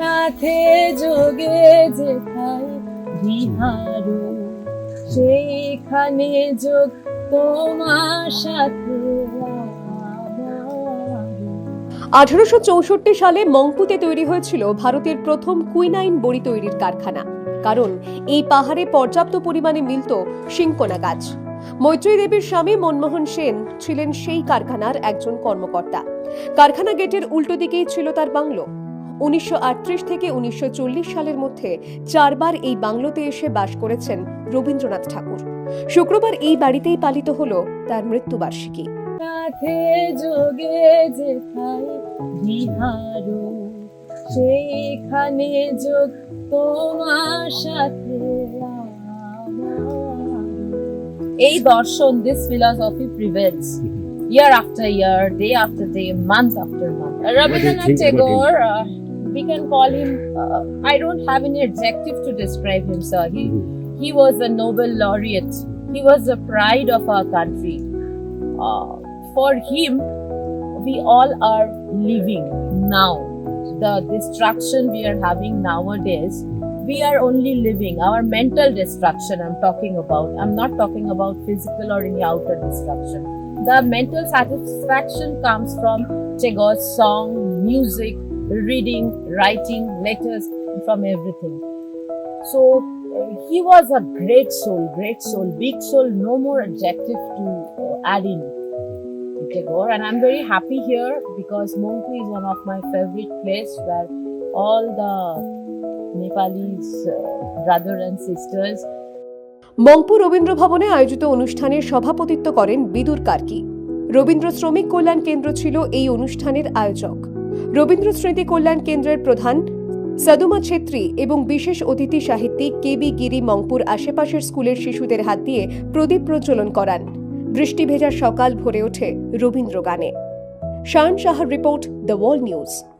সাথে যোগে যেথায় বিহারো, সেইখানে যোগ তোমার সাথে আঠারোশো চৌষট্টি সালে মংপুতে তৈরি হয়েছিল ভারতের প্রথম কুইনাইন বড়ি তৈরির কারখানা। কারণ, এই পাহাড়ে পর্যাপ্ত পরিমাণে মিলত সিংকোনা গাছ। মৈত্রী দেবীর স্বামী মনমোহন সেন ছিলেন সেই কারখানার একজন কর্মকর্তা। কারখানা গেটের উল্টো দিকেই ছিল তার বাংলো। উনিশশো আটত্রিশ থেকে উনিশশো চল্লিশ সালের মধ্যে চারবার এই বাংলোতে এসে বাস করেছেন রবীন্দ্রনাথ ঠাকুর। শুক্রবার এই বাড়িতেই পালিত হল তার মৃত্যুবার্ষিকী। সেইখানে যোগ তোমার সাথে এই দর্শন this philosophy prevails year after year, day after day, month after month. Rabindranath think about him? Tagore, uh, we can call him. Uh, I don't have any adjective to describe him, sir. He he was a Nobel laureate. He was the pride of our country. Uh, for him, we all are living now. The destruction we are having nowadays, we are only living. Our mental destruction, I'm talking about. I'm not talking about physical or any outer destruction. The mental satisfaction comes from Tagore's song, music, reading, writing, letters, from everything. So uh, he was a great soul, great soul, big soul, no more adjective to uh, add in. Tagore, and I'm very happy here because Mongku is one of my favorite place where all the Nepalis, uh, brother and sisters, Mungpoo Rabindra ভবনে আয়োজিত অনুষ্ঠানের সভাপতিত্ব করেন বিদুর কার্কি। রবীন্দ্র শ্রমিক কল্যাণ কেন্দ্র ছিল এই অনুষ্ঠানের আয়োজক। রবীন্দ্র স্মৃতি কল্যাণ কেন্দ্রের প্রধান সদুমা ছেত্রী এবং বিশেষ অতিথি সাহিত্যিক কে বি গিরি মংপুর আশেপাশের স্কুলের শিশুদের হাত দিয়ে প্রদীপ প্রজ্বলন করান। বৃষ্টি ভেজা সকাল ভরে ওঠে রবীন্দ্র গানে। শান সাহার রিপোর্ট, দ্য ওয়াল নিউজ।